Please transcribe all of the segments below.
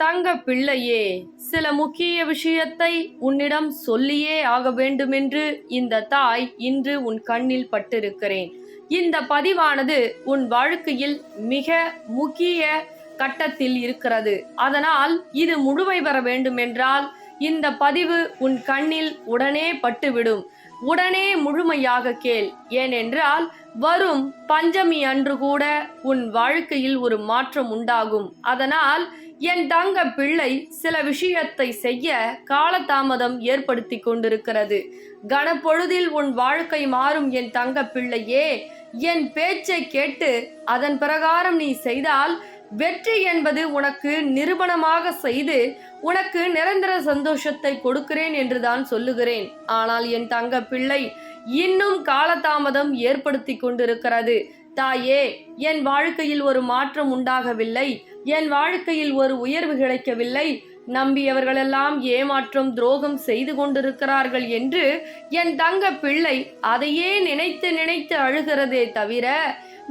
தங்க பிள்ளையே சில முக்கிய விஷயத்தை உன்னிடம் சொல்லியே ஆக வேண்டுமென்று இந்த தாய் இன்று உன் கண்ணில் பட்டிருக்கிறேன். இந்த பதிவானது உன் வாழ்க்கையில் மிக முக்கிய கட்டத்தில் இருக்கிறது. அதனால் இது முழுமை பெற வேண்டுமென்றால் இந்த பதிவு உன் கண்ணில் உடனே பட்டுவிடும். உடனே முழுமையாக கேள். ஏனென்றால் வரும் பஞ்சமி அன்று கூட உன் வாழ்க்கையில் ஒரு மாற்றம் உண்டாகும். அதனால் என் தங்க பிள்ளை சில விஷயத்தை செய்ய காலதாமதம் ஏற்படுத்தி கொண்டிருக்கிறது. கனப்பொழுதில் உன் வாழ்க்கை மாறும் என் தங்க பிள்ளையே. என் பேச்சை கேட்டு அதன் பிரகாரம் நீ செய்தால் வெற்றி என்பது உனக்கு நிரூபணமாக செய்து உனக்கு நிரந்தர சந்தோஷத்தை கொடுக்கிறேன் என்று தான் சொல்லுகிறேன். ஆனால் என் தங்க பிள்ளை இன்னும் காலதாமதம் ஏற்படுத்தி கொண்டிருக்கிறது. தாயே என் வாழ்க்கையில் ஒரு மாற்றம் உண்டாகவில்லை. என் வாழ்க்கையில் ஒரு உயர்வு கிடைக்கவில்லை. நம்பியவர்களெல்லாம் ஏமாற்றம் துரோகம் செய்து கொண்டிருக்கிறார்கள் என்று என் தங்க பிள்ளை அதையே நினைத்து நினைத்து அழுகிறதே தவிர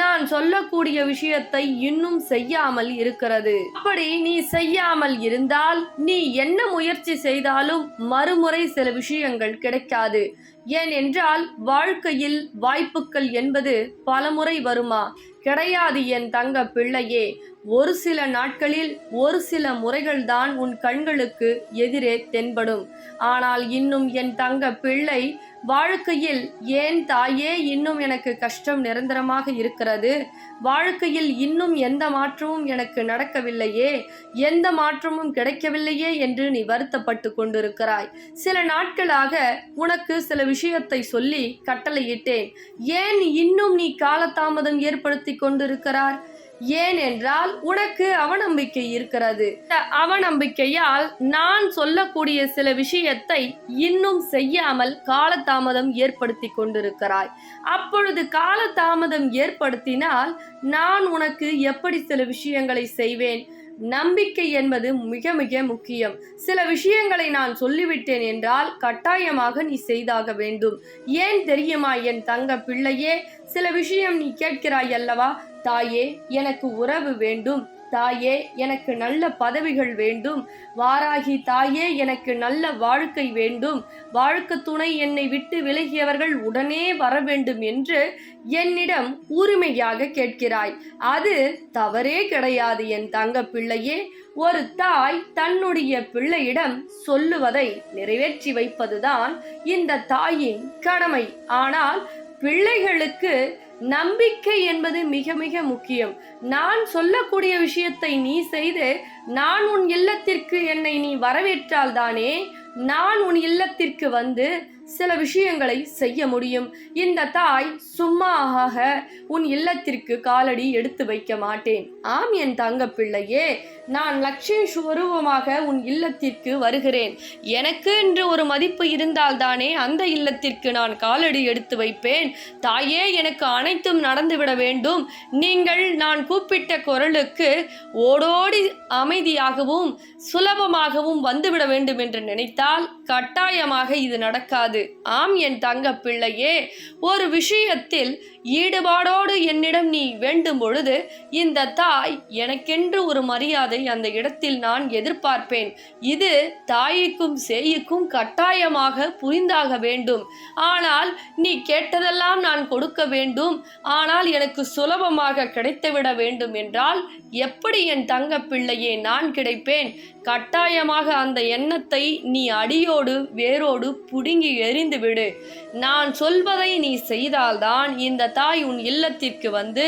நான் சொல்லக்கூடிய விஷயத்தை இன்னும் செய்யாமல் இருக்கிறது. அப்படி நீ செய்யாமல் இருந்தால் நீ என்ன முயற்சி செய்தாலும் மறுமுறை சில விஷயங்கள் கிடைக்காது. ஏனென்றால் வாழ்க்கையில் வாய்ப்புகள் என்பது பலமுறை வருமா? கிடையாது என் தங்க பிள்ளையே. ஒரு சில நாட்களில் ஒரு சில முறைகள் தான் உன் கண்களுக்கு எதிரே தென்படும். ஆனால் இன்னும் என் தங்க பிள்ளை வாழ்க்கையில் ஏன் தாயே இன்னும் எனக்கு கஷ்டம் நிரந்தரமாக இருக்கிறது? வாழ்க்கையில் இன்னும் எந்த மாற்றமும் எனக்கு நடக்கவில்லையே. எந்த மாற்றமும் கிடைக்கவில்லையே என்று நீ வருத்தப்பட்டு கொண்டிருக்கிறாய். சில நாட்களாக உனக்கு சில விஷயத்தை சொல்லி கட்டளையிட்டேன். ஏன் இன்னும் நீ காலதாமதம் ஏற்படுத்தி கொண்டிருக்கிறார்? ஏன் என்றால் உனக்கு அவநம்பிக்கை இருக்கிறது. அவநம்பிக்கையால் நான் சொல்லக்கூடிய சில விஷயத்தை இன்னும் செய்யாமல் காலதாமதம் ஏற்படுத்தி கொண்டிருக்கிறாய். அப்பொழுது காலதாமதம் ஏற்படுத்தினால் நான் உனக்கு எப்படி சில விஷயங்களை செய்வேன்? நம்பிக்கை என்பது மிக மிக முக்கியம். சில விஷயங்களை நான் சொல்லிவிட்டேன் என்றால் கட்டாயமாக நீ செய்தாக வேண்டும். ஏன் தெரியுமா என் தங்க பிள்ளையே? சில விஷயம் நீ கேட்கிறாய் அல்லவா? தாயே எனக்கு உறவு வேண்டும். தாயே எனக்கு நல்ல பதவிகள் வேண்டும். வாராகி தாயே எனக்கு நல்ல வாழ்க்கை வேண்டும். வாழ்க்கை துணை என்னை விட்டு விலகியவர்கள் உடனே வர வேண்டும் என்று என்னிடம் உரிமையாக கேட்கிறாய். அது தவறே கிடையாது என் தங்க பிள்ளையே ஒரு தாய் தன்னுடைய பிள்ளையிடம் சொல்லுவதை நிறைவேற்றி வைப்பதுதான் இந்த தாயின் கடமை. ஆனால் பிள்ளைகளுக்கு நம்பிக்கை என்பது மிக மிக முக்கியம். நான் சொல்லக்கூடிய விஷயத்தை நீ செய்து நான் உன் இல்லத்திற்கு என்னை நீ வரவேற்றால் தானே? நான் உன் இல்லத்திற்கு வந்து சில விஷயங்களை செய்ய முடியும். இந்த தாய் சும்மாக உன் இல்லத்திற்கு காலடி எடுத்து வைக்க மாட்டேன். ஆம் என் தங்க பிள்ளையே நான் லட்சுமி ஸ்வரூபமாக உன் இல்லத்திற்கு வருகிறேன். எனக்கு என்று ஒரு மதிப்பு இருந்தால்தானே அந்த இல்லத்திற்கு நான் காலடி எடுத்து வைப்பேன். தாயே எனக்கு அனைத்தும் நடந்துவிட வேண்டும். நீங்கள் நான் கூப்பிட்ட குரலுக்கு ஓடோடி அமைதியாகவும் சுலபமாகவும் வந்துவிட வேண்டும் என்று நினைத்தால் கட்டாயமாக இது நடக்காது. ஆம் என் தங்க பிள்ளையே ஒரு விஷயத்தில் ஈடுபாடோடு என்னிடம் நீ வேண்டும் பொழுது இந்த தாய் எனக்கென்று ஒரு மரியாதை அந்த இடத்தில் நான் எதிர்பார்ப்பேன். இது தாய்க்கும் சேய்க்கும் கட்டாயமாக புரிந்தாக வேண்டும். ஆனால் நீ கேட்டதெல்லாம் நான் கொடுக்க வேண்டும். ஆனால் எனக்கு சுலபமாக கிடைத்துவிட வேண்டும் என்றால் எப்படி என் தங்க பிள்ளையே நான் கிடைப்பேன்? கட்டாயமாக அந்த எண்ணத்தை நீ அடியோடு வேரோடு புடுங்கி எறிந்துவிடு நான் சொல்வதை நீ செய்தால்தான் இந்த தாய் உன் இல்லத்திற்கு வந்து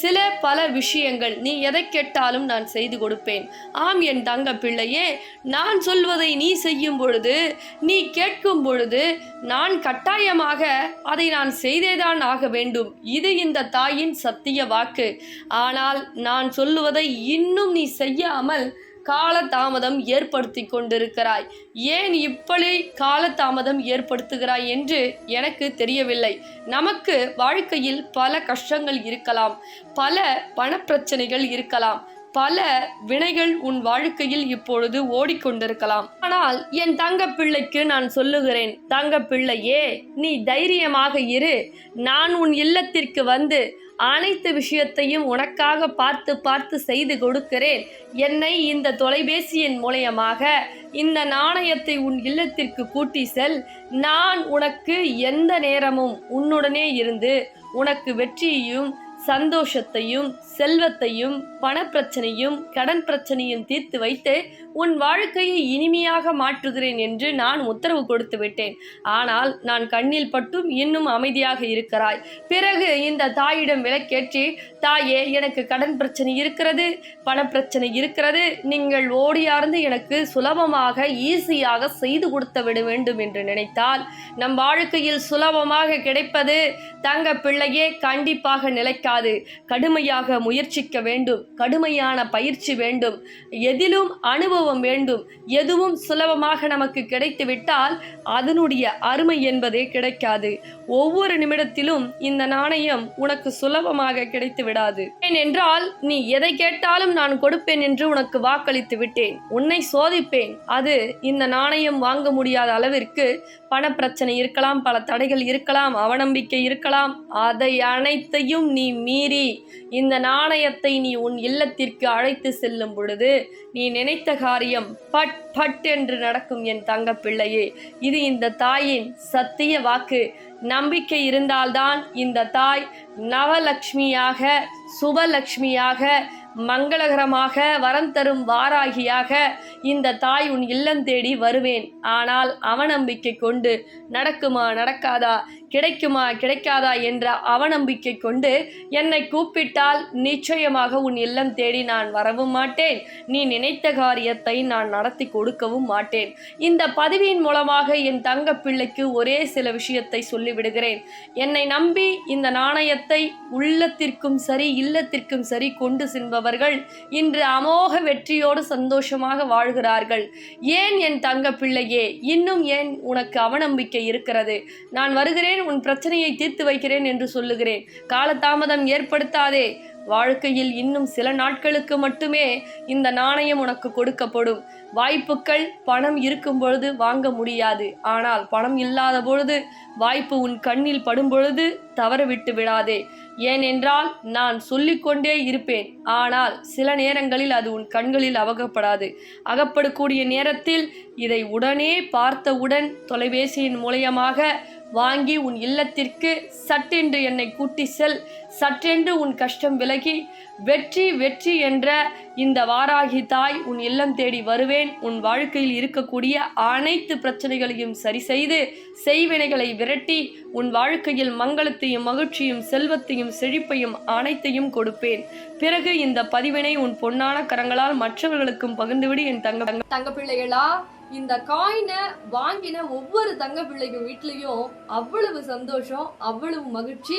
சில பல விஷயங்கள் நீ எதை கேட்டாலும் நான் செய்து கொடுப்பேன். ஆம் என் தங்க பிள்ளையே நான் சொல்வதை நீ செய்யும் பொழுது நீ கேட்கும் பொழுது நான் கட்டாயமாக அதை நான் செய்தேதான் ஆக வேண்டும். இது இந்த தாயின் சத்திய வாக்கு. ஆனால் நான் சொல்லுவதை இன்னும் நீ செய்யாமல் காலதாமதம் ஏற்படுத்தி கொண்டிருக்கிறாய். ஏன் இப்படி காலதாமதம் ஏற்படுத்துகிறாய் என்று எனக்கு தெரியவில்லை. நமக்கு வாழ்க்கையில் பல கஷ்டங்கள் இருக்கலாம். பல பணப்பிரச்சனைகள் இருக்கலாம். பல வினைகள் உன் வாழ்க்கையில் இப்பொழுது ஓடிக்கொண்டிருக்கலாம். ஆனால் என் தங்க பிள்ளைக்கு நான் சொல்லுகிறேன் தங்க பிள்ளையே நீ தைரியமாக இரு. நான் உன் இல்லத்திற்கு வந்து அனைத்து விஷயத்தையும் உனக்காக பார்த்து பார்த்து செய்து கொடுக்கிறேன். என்னை இந்த தொலைபேசியின் மூலயமாக இந்த நாணயத்தை உன் இல்லத்திற்கு கூட்டி செல். நான் உனக்கு எந்த நேரமும் உன்னுடனே இருந்து உனக்கு வெற்றியையும் சந்தோஷத்தையும் செல்வத்தையும் பணப்பிரச்சனையும் கடன் பிரச்சனையும் தீர்த்து வைத்து உன் வாழ்க்கையை இனிமையாக மாற்றுகிறேன் என்று நான் உத்தரவு கொடுத்து விட்டேன். ஆனால் நான் கண்ணில் பட்டும் இன்னும் அமைதியாக இருக்கிறாய். பிறகு இந்த தாயிடம் விளக்கேற்றி தாயே எனக்கு கடன் பிரச்சனை இருக்கிறது பணப்பிரச்சனை இருக்கிறது. நீங்கள் ஓடியார்ந்து எனக்கு சுலபமாக ஈஸியாக செய்து கொடுத்து விட வேண்டும் என்று நினைத்தால் நம் வாழ்க்கையில் சுலபமாக கிடைப்பது தங்க பிள்ளையே கண்டிப்பாக நிலைக்காது கடுமையாக முயற்சிக்க வேண்டும். கடுமையான பயிற்சி வேண்டும். எதிலும் அனுபவம் வேண்டும். எதுவும் சுலபமாக நமக்கு கிடைத்து விட்டால் அதனுடைய அருமை என்பதே கிடைக்காது. ஒவ்வொரு நிமிடத்திலும் இந்த நாணயம் உனக்கு சுலபமாக கிடைத்து விடாது ஏனென்றால் நீ எதை கேட்டாலும் நான் கொடுப்பேன் என்று உனக்கு வாக்களித்து விட்டேன். உன்னை சோதிப்பேன். அது இந்த நாணயம் வாங்க முடியாத அளவிற்கு பணப்பிரச்சனை இருக்கலாம் பல தடைகள் இருக்கலாம் அவநம்பிக்கை இருக்கலாம். அதை அனைத்தையும் நீ மீறி இந்த நாணயத்தை நீ உன் இல்லத்திற்கு அழைத்து செல்லும் பொழுது நீ நினைத்த காரியம் பட் பட் என்று நடக்கும் என் தங்க பிள்ளையே இது இந்த தாயின் சத்திய வாக்கு. நம்பிக்கை இருந்தால்தான் இந்த தாய் நவலக்ஷ்மியாக சுபலக்ஷ்மியாக மங்களகரமாக வரம் தரும் வாராகியாக இந்த தாய் உன் இல்லம் தேடி வருவேன். ஆனால் அவநம்பிக்கை கொண்டு நடக்குமா நடக்காதா கிடைக்குமா கிடைக்காதா என்ற அவநம்பிக்கை கொண்டு என்னை கூப்பிட்டால் நிச்சயமாக உன் இல்லம் தேடி நான் வரவும் மாட்டேன். நீ நினைத்த காரியத்தை நான் நடத்தி கொடுக்கவும் மாட்டேன். இந்த பதிவின் மூலமாக என் தங்க பிள்ளைக்கு ஒரே சில விஷயத்தை சொல்லிவிடுகிறேன். என்னை நம்பி இந்த நாணயத்தை உள்ளத்திற்கும் சரி இல்லத்திற்கும் சரி கொண்டு செல்பவர்கள் இன்று அமோக வெற்றியோடு சந்தோஷமாக வாழ்கிறார்கள். ஏன் என் தங்க பிள்ளையே? இன்னும் ஏன் உனக்கு அவநம்பிக்கை இருக்கிறது? நான் வருகிறேன் உன் பிரச்சனையை தீர்த்து வைக்கிறேன் என்று சொல்லுகிறேன். காலதாமதம் ஏற்படுத்தாதே. வாழ்க்கையில் இன்னும் சில நாட்களுக்கு மட்டுமே இந்த நாணயம் உனக்கு கொடுக்கப்படும். வாய்ப்புகள் பணம் இருக்கும் பொழுது வாங்க முடியாது. ஆனால் பணம் இல்லாத பொழுது வாய்ப்பு உன் கண்ணில் படும் பொழுது தவற விட்டு விடாதே. ஏனென்றால் நான் சொல்லிக்கொண்டே இருப்பேன். ஆனால் சில நேரங்களில் அது உன் கண்களில் அவகப்படாது அகப்படக்கூடிய நேரத்தில் இதை உடனே பார்த்தவுடன் தொலைபேசியின் மூலியமாக வாங்கி உன் இல்லத்திற்கு சட்டென்று என்னை கூட்டி செல். சற்றென்று உன் கஷ்டம் விலகி. வெற்றி வெற்றி என்ற இந்த வாராகி தாய் உன் இல்லம் தேடி வருவேன். உன் வாழ்க்கையில் இருக்கக்கூடிய அனைத்து பிரச்சனைகளையும் சரி செய்து செய்வினைகளை விரட்டி உன் வாழ்க்கையில் மங்களத்தையும் மகிழ்ச்சியும் செல்வத்தையும் செழிப்பையும் அனைத்தையும் கொடுப்பேன். பிறகு இந்த பதிவினை உன் பொன்னான கரங்களால் மற்றவர்களுக்கும் பகிர்ந்துவிடு என் தங்க தங்க பிள்ளைகளா இந்த காயினை வாங்கின ஒவ்வொரு தங்க பிள்ளைங்க வீட்லேயும் அவ்வளவு சந்தோஷம் அவ்வளவு மகிழ்ச்சி